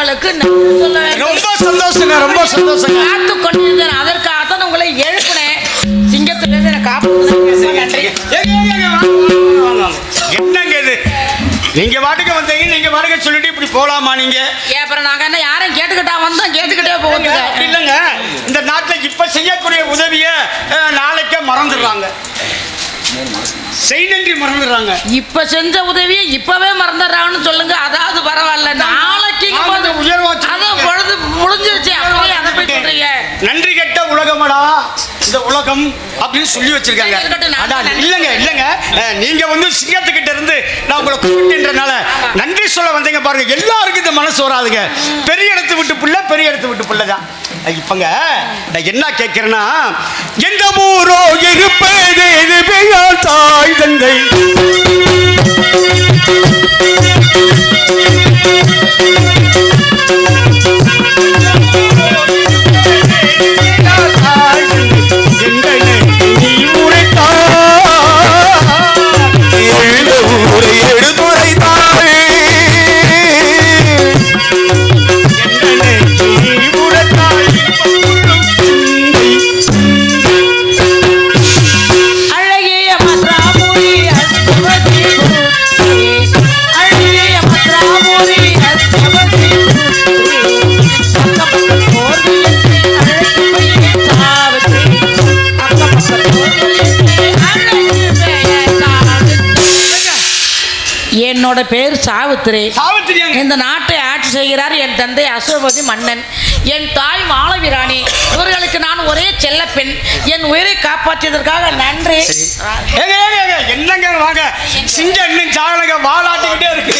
மக்களுக்கு ரொம்ப சந்தோஷங்க ரொம்ப சந்தோஷங்க. காத்து கொண்டிருந்தேன் அதற்காகத்தான் உங்களை எழுப்பினேன். சிங்கத்திலிருந்து எனக்கு. என்னங்க இது? நீங்க வாட்டுக்கு வந்தீங்க நீங்க வாட்டுக்கு சொல்லிட்டு இப்படி போலாமா நீங்க? அப்புறம் நாங்க என்ன யாரும் கேட்டுக்கிட்டா வந்தோம் கேட்டுக்கிட்டே அப்படி இல்லைங்க. இந்த நாட்டுல இப்ப செய்யக்கூடிய உதவிய நாளைக்கே மறந்துடுறாங்க. செய் நன்றி மறந்துடுறாங்க. இப்ப செஞ்ச உதவியை இப்பவே மறந்துடுறாங்கன்னு சொல்லுங்க. அதாவது பரவாயில்ல. நாளைக்கு உயர்வாச்சு. அதான் பொழுது முடிஞ்சிருச்சு. அப்படியே அதை போய் சொல்றீங்க. நன்றி கெட்ட உலகமடா இந்த உலகம் அப்படின்னு சொல்லி வச்சிருக்காங்க. அதான் இல்லைங்க இல்லைங்க. நீங்க வந்து சிங்கத்துக்கிட்ட இருந்து நான் உங்களை கூப்பிட்டுன்றனால நன்றி சொல்ல வந்தீங்க பாருங்க. எல்லாருக்கும் இந்த மனசு வராதுங்க. பெரிய இடத்து விட்டு புள்ள பெரிய இடத்து விட்டு புள்ள தான். இப்பங்க நான் என்ன கேட்கிறேன்னா எந்த ஊரோ இருப்பது இது தாய் தந்தை. எழுத என்னோட பேர் சாவித்திரி. இந்த நாட்டை ஆட்சி செய்கிறார் என் தந்தை அசுரபதி மன்னன். என் தாய் மாளவிராணி. இவர்களுக்கு நான் ஒரே செல்ல பெண். என் உயிரை காப்பாற்றியதற்காக நன்றி. ஏங்க, ஏங்க, ஏங்க, என்னங்க வாங்க. சிங்கம் இன்னும் சாகலங்க வாலாட்டிக்கிட்டே இருக்கு.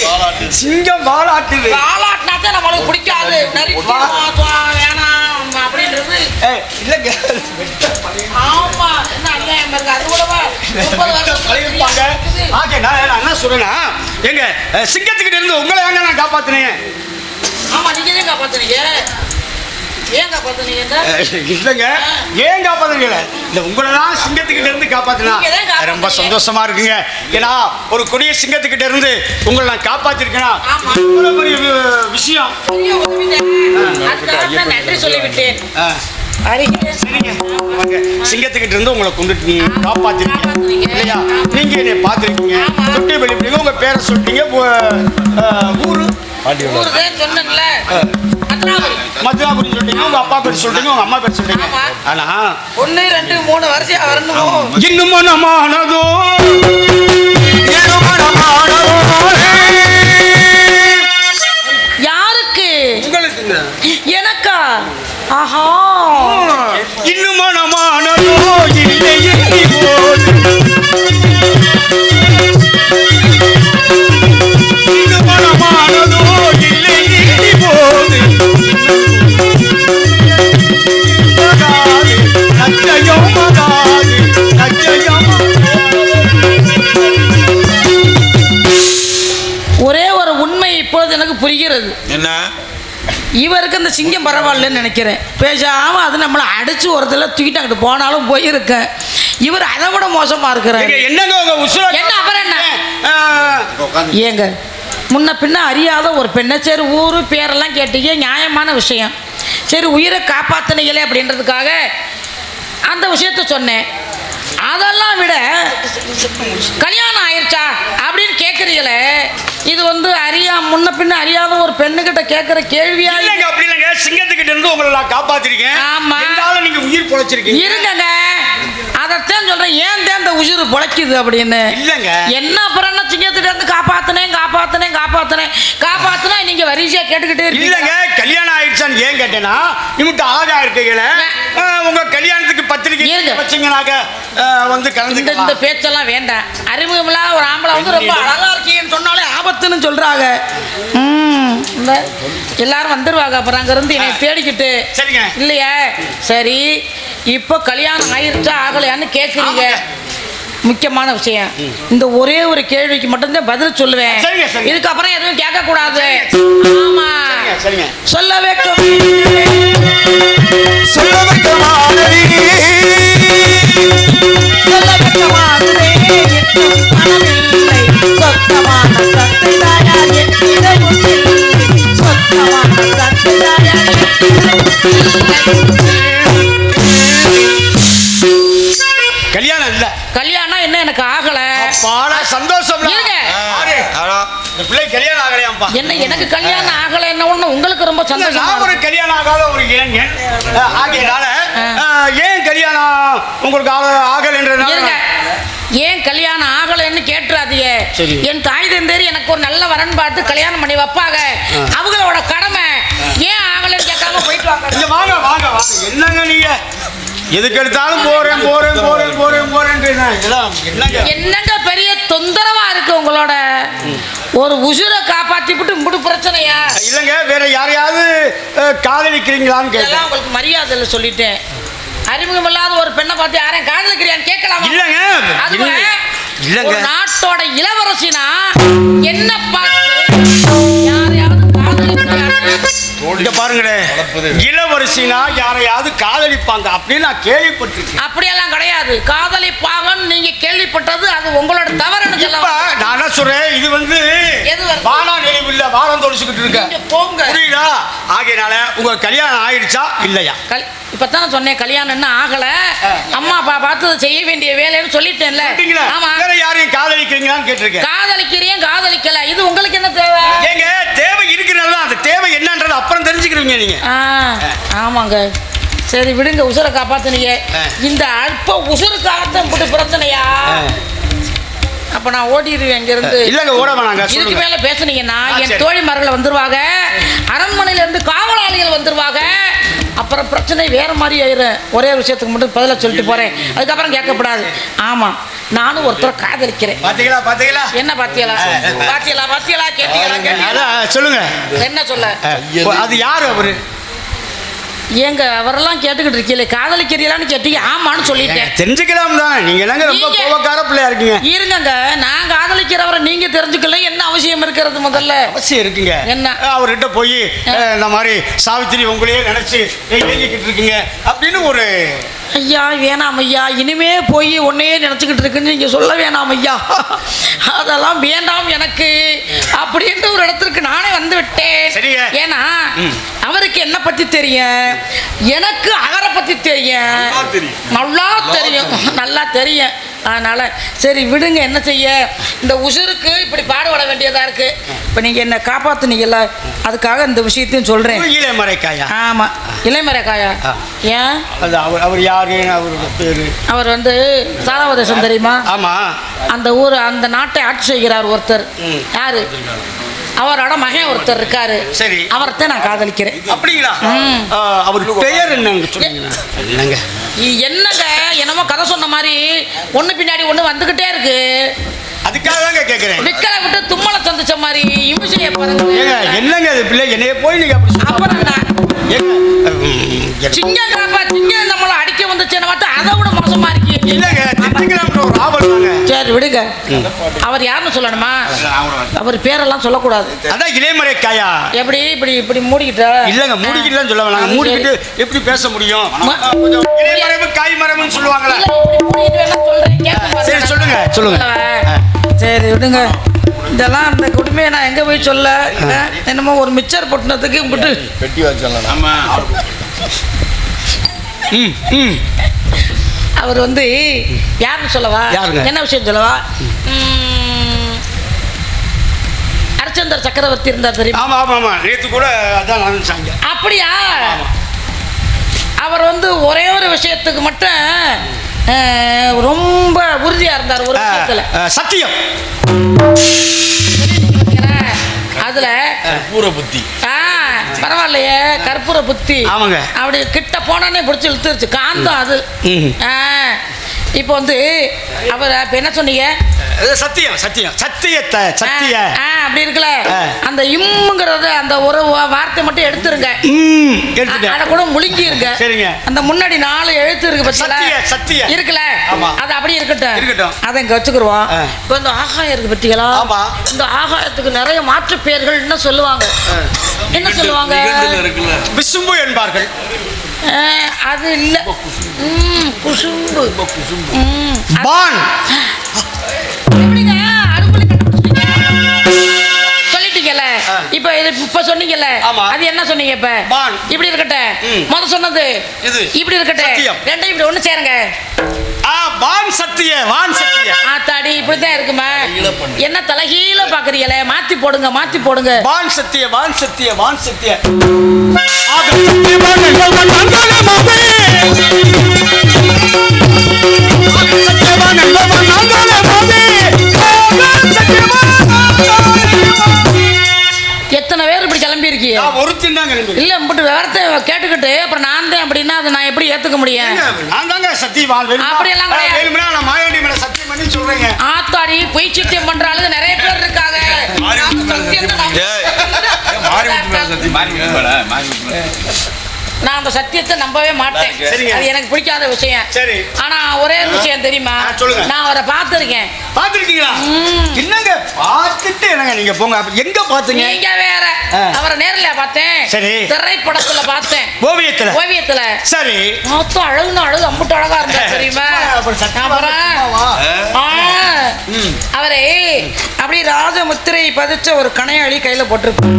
சிங்கம் வாலாட்டுது. பாலாட்டினா தான் நம்மளுக்கு பிடிக்காது. வேணாம் அப்படின்றது. இல்லைங்க. ஆமா. என்ன அநியாயம் இருக்கு? அது கூடவா? முப்பது வருஷம் பழகிருப்பாங்க ஆகே நான் நான் என்ன சொல்றேன்னா எங்க சிங்கத்துக்கிட்ட இருந்து உங்களை ஏங்க நான் காப்பாத்தினேன். ஆமா நீங்க காப்பாத்துறீங்க ஏன் காப்பாத்துனீங்க இந்த? இல்லைங்க. ஏன் காப்பாத்துறீங்க இந்த உங்களை தான் சிங்கத்துக்கிட்ட இருந்து காப்பாத்தினா. ரொம்ப சந்தோஷமா இருக்குங்க. ஏன்னா ஒரு கொடிய சிங்கத்துக்கிட்ட இருந்து உங்களை நான் காப்பாத்திருக்கேனா. இவ்வளவு பெரிய விஷயம். நன்றி சொல்லிவிட்டேன். சரிங்க. சிங்கத்துக்கிட்ட இருந்து உங்களை கொண்டு காப்பாத்திருக்கீங்க. இல்லையா? நீங்க என்னை பார்த்துருக்கீங்க. ஆமா. தொட்டி வெளிப்பீங்க. உங்க பேரை சொல்லிட்டீங்க. ஊரு. மத்ராபுரி. சொல்லிட்டீங்க. உங்க அப்பா பேர் சொல்லிட்டீங்க. உங்க அம்மா பேர் சொல்லிட்டீங்க. ஆனா ஒன்னு ரெண்டு மூணு வருஷம் வரணும்? இன்னும் மனமானதோ? புரிகிறது என்ன? இவருக்கு அந்த சிங்கம் பரவாயில்லன்னு நினைக்கிறேன். பேசாம அது நம்மளை அடிச்சு ஒருத்தல தூக்கிட்டு அங்கிட்டு போனாலும் போயிருக்கேன். இவர் அதை விட மோசமா இருக்கிறாரு. ஏங்க, என்னங்க என்ன அப்புறம் என்ன? ஏங்க முன்ன பின்ன அறியாத ஒரு பெண்ணை சரி ஊர் பேரெல்லாம் கேட்டீங்க நியாயமான விஷயம். சரி உயிரை காப்பாத்தினீங்களே அப்படின்றதுக்காக அந்த விஷயத்த சொன்னேன். அதெல்லாம் விட கல்யாணம் ஆயிருச்சா அப்படின்னு கேட்குறீங்களே இது வந்து அறியா முன்ன பின்ன அறியாத ஒரு பெண்ணுகிட்ட கேட்குற கேள்வியா இல்லைங்க அப்படி இல்லைங்க. சிங்கத்துக்கிட்ட இருந்து உங்களை நான் காப்பாத்திருக்கேன். ஆமா. இருந்தாலும் நீங்க உயிர் பொழைச்சிருக்கீங்க. இருங்கங்க. அதைத்தான் சொல்றேன். ஏன் தான் இந்த உயிர் பொழைக்குது அப்படின்னு? இல்லைங்க. என்ன அப்புறம் என்ன சிங்கத்திட்ட இருந்து காப்பாத்தினேன் காப்பாத்தினேன் காப்பாத்தினேன். காப்பாத்தினா நீங்க வரிசையா கேட்டுக்கிட்டே இல்லைங்க. கல்யாணம் ஆயிடுச்சான்னு ஏன் கேட்டேன்னா இவங்க ஆகா இருக்கீங்கள உங்க கல்யாணத்துக்கு பத்திரிக்கை. வச்சீங்கனாக்க வந்து இந்த இந்த பேச்செல்லாம் வேண்டாம். அறிமுகமில்லாத ஒரு ஆம்பளை வந்து ரொம்ப அழகா இருக்கீங்கன்னு சொன்னாலே ஆபத்துன்னு சொல்றாங்க. ம், இந்த எல்லாரும் வந்துருவாங்க. அப்புறம் அங்க இருந்து என்னை தேடிக்கிட்டு சரிங்க. இல்லையா? சரி இப்போ கல்யாணம் ஆயிருச்சா ஆகலையான்னு கேட்குறீங்க. முக்கியமான விஷயம். இந்த ஒரே ஒரு கேள்விக்கு மட்டும்தான் பதில் சொல்லுவேன். இதுக்கப்புறம் எதுவும் கேட்க கூடாது ஆமா. சொல்ல வைக்கும். சொல்ல வைக்க கல்யாணம் இல்ல. கல்யாணம் என்ன எனக்கு ஆகல. பாடா சந்தோஷம் பிள்ளை கல்யாணம் ஆகலையாம்ப்பா. என்ன எனக்கு கல்யாணம் ஆகல என்ன ஒண்ணு உங்களுக்கு ரொம்ப சந்தோஷமா நான் ஒரு. கல்யாணம் ஆகாத ஒரு இளைஞன். ஆகையினால ஏன் கல்யாணம் உங்களுக்கு ஆக ஆகலைன்றதுனால? ஏன் கல்யாணம் ஆகலைன்னு கேட்டுறாதீங்க. என் தாய் தந்தேரி எனக்கு ஒரு நல்ல வரன் பார்த்து கல்யாணம் பண்ணி வைப்பாங்க. அவங்களோட கடமை. ஏன் ஆகலைன்னு கேட்காம போயிட்டு வாங்க. வாங்க வாங்க வாங்க. என்னங்க நீங்க? எதுக்கு எடுத்தாலும் போறேன் போறேன் போறேன் போறேன் என்னங்க? என்னங்க பெரிய தொந்தரவா இருக்கு உங்களோட? ஒரு உசுரை காப்பாத்திவிட்டு இம்புட்டு பிரச்சனையா? இல்லைங்க வேற யாரையாவது காதலிக்கிறீங்களான்னு கேட்டேன். உங்களுக்கு மரியாதை இல்லை சொல்லிட்டேன். அறிமுகம் இல்லாத ஒரு பெண்ணை பார்த்து யாரையும் காதலிக்கிறியான்னு கேட்கலாமா? இல்லைங்க. இல்லைங்க. ஒரு நாட்டோட இளவரசினா என்ன பார்த்து யாரையாவது காதலிக்கிறான்னு இங்க பாருங்களேன் இளவரசினா யாரையாவது காதலிப்பாங்க அப்படின்னு நான் கேள்விப்பட்டிருக்கேன். அப்படியெல்லாம் கிடையாது. காதலிப்பாகன்னு நீங்க கேள்விப்பட்டது அது உங்களோட தவறுன்னு இப்ப சொல்ல நான் சொல்றேன் இது வந்து? வானா நினைவு இல்ல வாரம் தொலைச்சுக்கிட்டு இருக்க போங்க. புரியுதா? ஆகையினால உங்க கல்யாணம் ஆயிடுச்சா இல்லையா? இப்பதானே சொன்னேன் கல்யாணம் இன்னும் ஆகல. அம்மா அப்பா பார்த்து செய்ய வேண்டிய வேலைன்னு சொல்லிட்டேன்ல. ஆமா. வேற யாரையும் காதலிக்கிறீங்களான்னு கேட்டிருக்கேன். காதலிக்கிறேன் காதலிக்கல. இது உங்களுக்கு என்ன தேவை? ஏங்க தேவை இருக்கிறது அந்த தேவை என்னன்றது அப்புறம் தெரிஞ்சுக்கிறீங்க நீங்க. ஆமாங்க. சரி விடுங்க உசுரை காப்பாத்துனீங்க. இந்த அல்ப உசுருக்காகத்தான் இப்படி பிரச்சனையா? அப்ப நான் ஓடிடுவேன் இங்க இருந்து இல்லங்க ஓட வேணாங்க இதுக்கு மேல பேசுனீங்கன்னா என். தோழிமார்கள் வந்துருவாங்க. அரண்மனையில இருந்து காவலாளிகள் வந்துருவாங்க. அப்புறம் பிரச்சனை வேற மாதிரி ஆயிரும். ஒரே ஒரு விஷயத்துக்கு மட்டும் பதிலா சொல்லிட்டு போறேன். அதுக்கப்புறம் கேட்கக்கூடாது. ஆமா நானும் ஒருத்தரை காதலிக்கிறேன். பாத்தீங்களா பாத்தீங்களா? என்ன பாத்தியலா பாத்தியலா பாத்தியலா கேட்டீங்களா சொல்லுங்க. என்ன சொல்ல? அது யாரு அவரு? ஏங்க அவரெல்லாம் கேட்டுக்கிட்டு இருக்கீங்களே காதலிக்கிறீங்களான்னு கேட்டீங்க ஆமான்னு சொல்லிட்டேன். தெரிஞ்சுக்கலாம் தானே. நீங்க என்னங்க ரொம்ப கோபக்கார பிள்ளையா இருக்கீங்க? இருங்கங்க நான் காதலிக்கிறவரை நீங்க தெரிஞ்சுக்கல என்ன அவசியம் இருக்கிறது முதல்ல? அவசியம் இருக்குங்க. என்ன? அவர்கிட்ட போய் இந்த மாதிரி சாவித்திரி உங்களையே நினைச்சு ஏங்கிக்கிட்டு இருக்கீங்க அப்படின்னு ஒரு ஐயா வேணாம் ஐயா இனிமே போய் உன்னையே நினச்சிக்கிட்டு இருக்குன்னு நீங்கள் சொல்ல வேணாம் ஐயா. அதெல்லாம் வேண்டாம் எனக்கு. அப்படின்ற ஒரு இடத்துக்கு நானே வந்து விட்டேன். ஏன்னா அவருக்கு என்ன பற்றி தெரியும்? எனக்கு அவரை பற்றி தெரியும். நல்லா தெரியும். நல்லா தெரியும். அதனால் சரி விடுங்க என்ன செய்ய? இந்த உசுருக்கு இப்படி பாடுபட வேண்டியதாக இருக்குது இப்போ நீங்கள் என்னை காப்பாற்றுனீங்கல்ல அதுக்காக இந்த விஷயத்தையும் சொல்கிறேன் ஈழ மறைக்காயா ஆமாம் இளைமறைக்காயா. ஏன்? அது அவர் அவர் யாரு? அவரோட பேரு? அவர் வந்து சாராவதேசம் தெரியுமா? ஆமா. அந்த ஊர் அந்த நாட்டை ஆட்சி செய்கிறார் ஒருத்தர். யாரு? அவரோட மகன் ஒருத்தர் இருக்காரு. சரி. அவரைத்தான் நான் காதலிக்கிறேன். அப்படிங்களா? அவர் பெயர் என்னங்க சொல்லுங்க என்னங்க? இ- என்னங்க? என்னமோ கதை சொன்ன மாதிரி ஒண்ணு பின்னாடி ஒண்ணு வந்துகிட்டே இருக்கு. அதுக்காக தாங்க கேட்குறேன் விக்கலை விட்டு தும்மலை சந்திச்ச மாதிரி ஏங்க என்னங்க அது பிள்ளை? என்னைய போய் நீங்க அப்படி அப்புறம் சிங்கம் நம்மளை அடிக்க வந்துச்சுன்னு பார்த்தா அதை விட மோசமா இருக்கீங்க. இல்லைங்க ஒரு ஆவல் தாங்க. சரி விடுங்க. அவர் யாருன்னு சொல்லணுமா? அவர் பேரெல்லாம் சொல்லக்கூடாது. அதான் இளைமறைக்காயா எப்படி இப்படி இப்படி மூடிக்கிட்ட? இல்லங்க மூடிக்கிட்டுலாம் சொல்ல வேணாங்க மூடிக்கிட்டு எப்படி பேச முடியும்? இலைமறைவு காய் மரம்னு சொல்லுவாங்களா. சரி, சொல்லுங்க, சொல்லுங்க. சரி விடுங்க. இதெல்லாம் அந்த குடுமையை நான் எங்க போய் சொல்ல? என்னமோ ஒரு மிச்சர் பொட்டினத்துக்கு விட்டு பெட்டி வச்சிடலாம். ம் ம். அவர் வந்து யாருன்னு சொல்லவா? என்ன விஷயம் சொல்லவா? ஹரிச்சந்திர சக்கரவர்த்தி இருந்தார் தெரியுமா? ஆமா ஆமா ஆமா. நேத்து கூட அதான் நினைச்சாங்க அப்படியா? அவர் வந்து ஒரே ஒரு விஷயத்துக்கு மட்டும் ரொம்ப உறுதியா இருந்தார் ஒரு விஷயத்துல. சத்தியம்? அதுல பூர புத்தி ஆ, பரவாயில்லையே கற்பூர புத்தி. ஆமாங்க. அப்படி கிட்ட போனோடனே பிடிச்சி இழுத்துருச்சு. காந்தம் அது. இப்போ வந்து அவர் இப்ப என்ன சொன்னீங்க? சத்தியம் சத்தியம். சத்தியத்தை சத்திய. அப்படி இருக்குல்ல? ஆ. அந்த இம்முங்கிறத அந்த ஒரு வார்த்தை மட்டும் எடுத்துருங்க. அத கூட முழுங்கிருங்க. சரிங்க. அந்த முன்னாடி நாலு எழுத்து இருக்கு சத்திய, பத்தியா சத்திய. இருக்குல்ல? ஆமா. அது அப்படி இருக்கட்டும். இருக்கட்டும். அதை இங்க வச்சுக்கிருவோம். ஆ. இப்போ இந்த ஆகாயம் இருக்கு பத்திகளா ஆமா. இந்த ஆகாயத்துக்கு நிறைய மாற்று பெயர்கள் என்ன சொல்லுவாங்க? என்ன சொல்லுவாங்க விசும்பு என்பார்கள். அது இல்ல. ம், குசும்பு. ம், அது பான் đấy. இப்போ சொன்னீங்கல்ல. அது என்ன சொன்னீங்க இப்ப. இப்படி இருக்கட்டும் ம். முத சொன்னது இது. இப்படி இருக்கட்டும் சத்தியம். ரெண்டையும் இப்படி ஒண்ணு சேருங்க ஆ வான் சத்திய வான் சத்திய ஆத்தாடி இப்படித்தான் இருக்குமா தலைகீழ பண்ணு. என்ன தலைகீழ பாக்குறீங்களே மாத்தி போடுங்க மாத்தி போடுங்க வான் சத்திய வான் சத்திய வான் சத்திய இருக்கீங்க. நான் ஒருத்தன் தாங்க ரெண்டு. இல்ல இப்படி விவரத்தை கேட்டுக்கிட்டு அப்புறம் நான் தான் அப்படின்னா அதை நான் எப்படி ஏத்துக்க முடியும்? நான் தாங்க சத்தியவான். கிடையாது. ஆ, வேணும்னா நான் மாயாண்டி மேல சத்தியம் பண்ணி சொல்றேங்க. ஆத்தாடி பொய் சித்தியம் பண்ற ஆளுங்க நிறைய பேர் இருக்காங்க. மாறி மாறி மாறி நான் அந்த சத்தியத்தை நம்பவே மாட்டேன். அது எனக்கு பிடிக்காத விஷயம். சரி. ஆனா ஒரே விஷயம் தெரியுமா. நான் அவரை பார்த்திருக்கேன். பாத்துருக்கீங்களா என்னங்க? பார்த்துட்டு என்னங்க நீங்க போங்க. எங்க பாத்தீங்க நீங்க வேற. அவரை நேர்ல பார்த்தேன். சரி. திரைப்படத்துல பார்த்தேன். ஓவியத்துல? ஓவியத்துல. சரி. மொத்தம் அழகுன்னு அழகு அம்புட்டு அழகா இருந்தா தெரியுமா. அவரே அப்படியே ராஜமுத்திரை பதிச்ச ஒரு கணையாளி கையில போட்டிருப்பாரு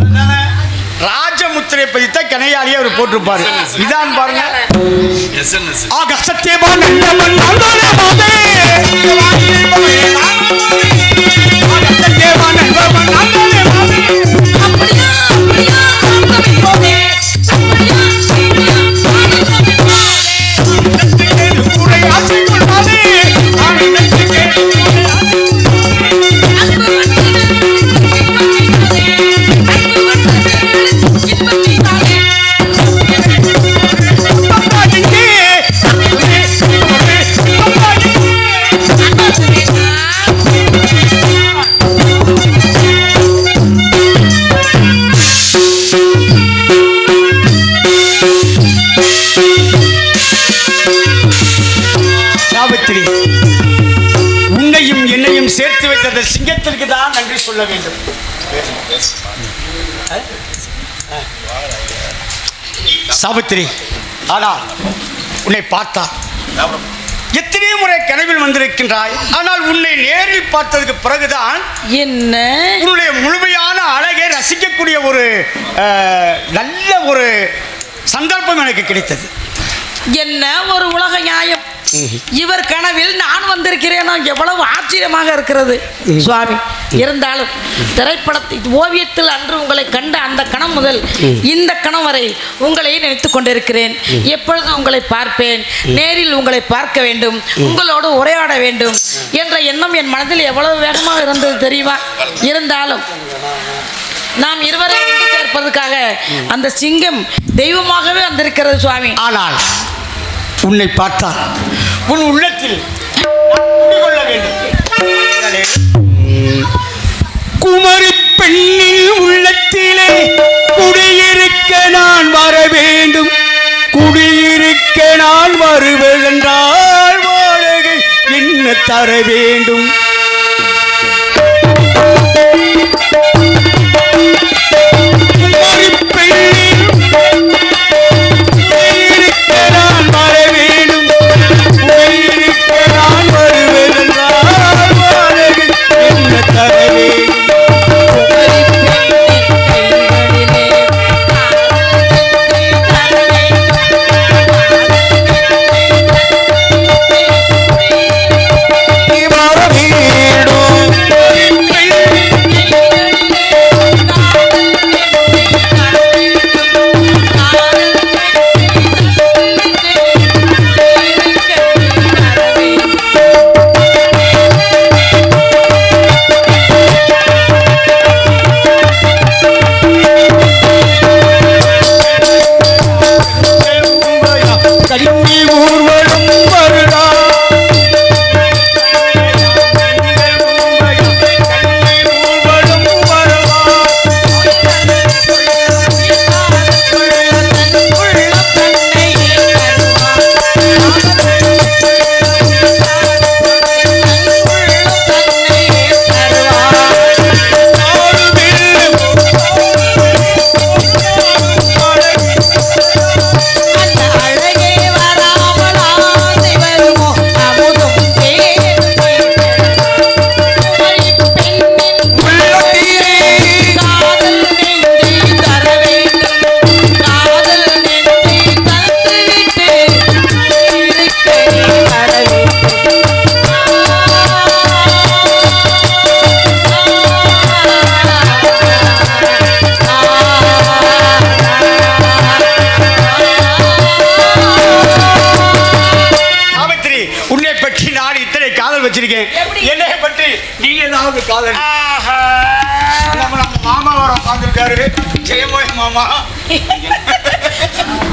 அதுதானே? ராஜமுத்திரை பதித்த கனையாளியை அவர் போட்டிருப்பாரு. இதான் பாருங்க. ஆக சாவித்திரி உன்னையும் என்னையும் சேர்த்து வைத்த சிங்கத்திற்கு தான் நன்றி சொல்ல வேண்டும். சாவித்திரி ஆனால் உன்னை பார்த்தா எத்தனை முறை கனவில் வந்திருக்கின்றாய். ஆனால் உன்னை நேரில் பார்த்ததுக்கு பிறகுதான் என்ன? உன்னுடைய முழுமையான அழகை ரசிக்கக்கூடிய ஒரு நல்ல ஒரு சந்தர்ப்பம் எனக்கு கிடைத்தது. என்ன ஒரு உலக நியாயம்? இவர் கனவில் நான் வந்திருக்கிறேனோ எவ்வளவு ஆச்சரியமாக இருக்கிறது. சுவாமி இருந்தாலும் திரைப்படத்தில் ஓவியத்தில் அன்று உங்களை கண்ட அந்த கணம் முதல் இந்த கணம் வரை உங்களை நினைத்து கொண்டிருக்கிறேன். எப்பொழுதும் உங்களை பார்ப்பேன். நேரில் உங்களை பார்க்க வேண்டும். உங்களோடு உரையாட வேண்டும் என்ற எண்ணம் என் மனதில் எவ்வளவு வேகமாக இருந்தது தெரியுமா? இருந்தாலும் நாம் இருவரை ஒன்று சேர்ப்பதற்காக அந்த சிங்கம் தெய்வமாகவே வந்திருக்கிறது சுவாமி. ஆனால் உன்னை பார்த்தால் உன் உள்ளத்தில் நான் வேண்டும். குமரி பெண்ணின் உள்ளத்திலே குடியிருக்க நான் வர வேண்டும். குடியிருக்க நான் வருவதென்றால் வாடகை என்ன தர வேண்டும்? ஆஹா. நம்ம மாமா வர உட்காந்துருக்காரு ஜெயமோய மாமா.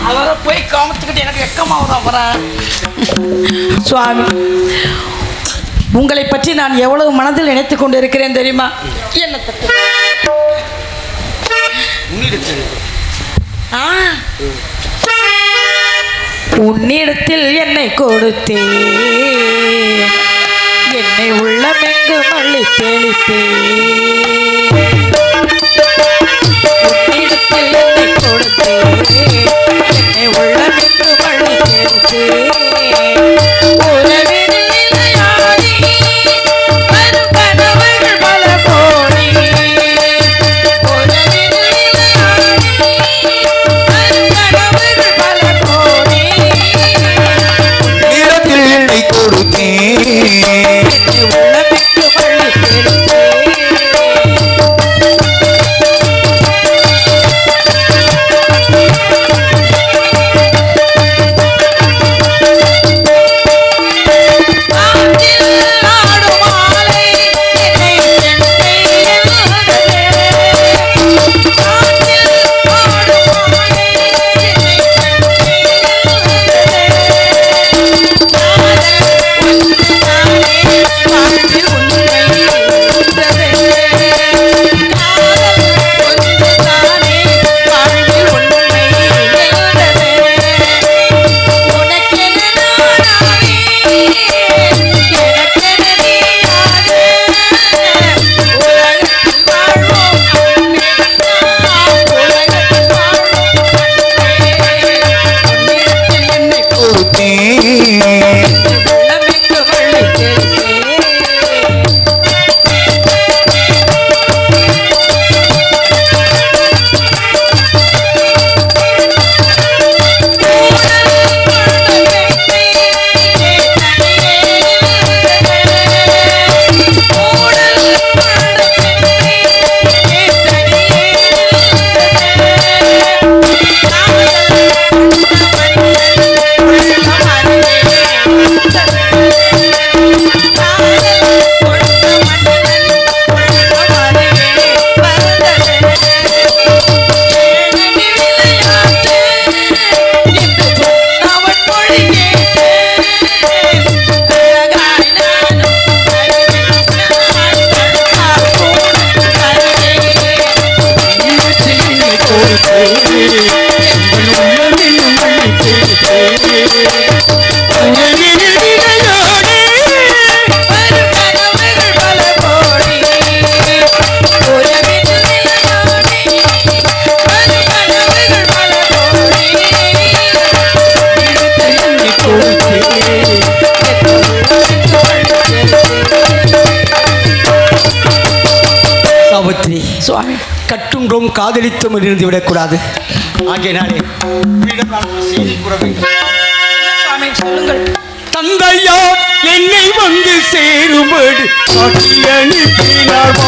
அவரை போய் காமிச்சுக்கிட்டு எனக்கு வெக்கமாவதா போறேன் சுவாமி உங்களை பற்றி நான் எவ்வளவு மனதில் நினைத்து கொண்டு இருக்கிறேன் தெரியுமா? என்ன. உன்னிடத்தில். என்னை கொடுத்தேன் என்னை உள்ளமெங்கும் அள்ளி தெளித்தே சுவாமி. கட்டுன்றோம் காதலித்தும் இருந்து விடக்கூடாது. ஆகையினாலே சொல்லுங்கள். தந்தையார் என்னை வந்து சேரும்படி அனுப்பினார்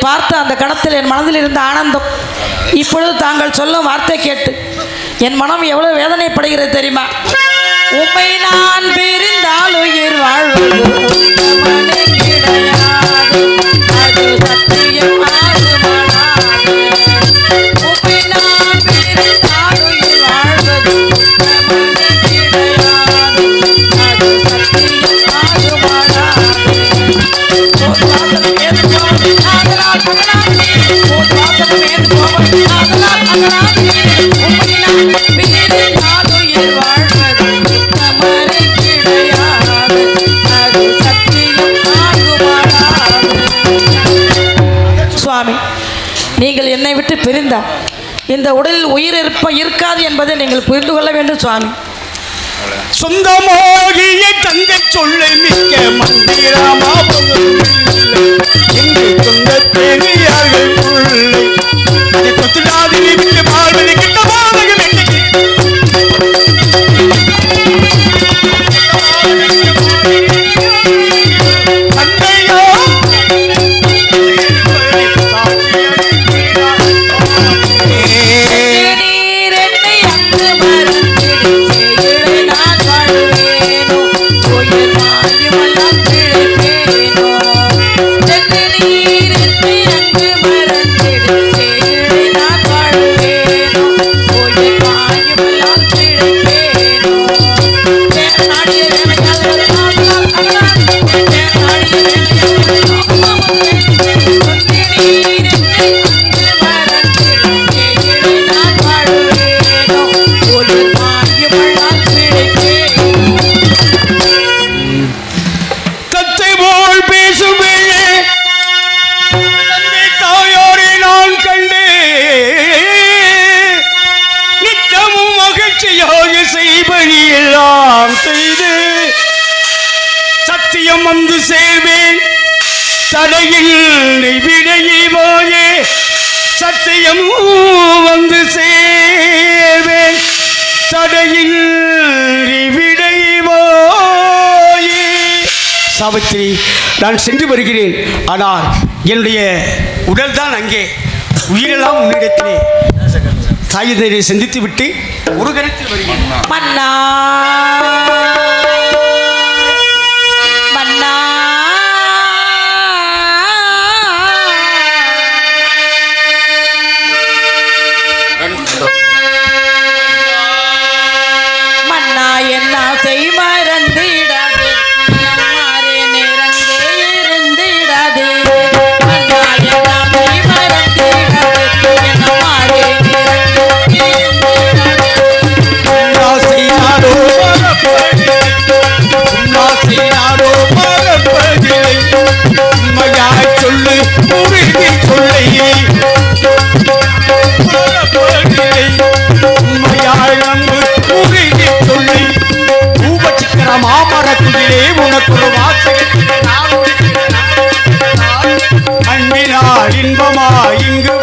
பார்த்த அந்த கணத்தில் என் மனதில் இருந்த ஆனந்தம் இப்பொழுது தாங்கள் சொல்லும் வார்த்தை கேட்டு என் மனம் எவ்வளவு வேதனைப்படுகிறது தெரியுமா? உம்மை நான் பிரிந்தால் உயிர் வாழ்வது. நீங்கள் என்னை விட்டு பிரிந்தால் இந்த உடலில் உயிர் இருப்ப இருக்காது என்பதை நீங்கள் புரிந்து கொள்ள வேண்டும் சுவாமி. சொந்தமோகிய தந்தை சொல்லை Thank you. காரியத்தை நான் சென்று வருகிறேன். ஆனால் என்னுடைய உடல்தான் அங்கே. உயிரெல்லாம் உன்னிடத்திலே. தாயதரை சந்தித்து விட்டு ஒரு கருத்தில் வருகிறேன். குருவின் கொள்ளையை உண்மையாய் நம்பு குருவின் கொள்ளை பூபச்சக்கர மாமர குதிரே உனக்கு ஒரு வாசகத்திலே நான் அன்பினால் இன்பமா இங்கு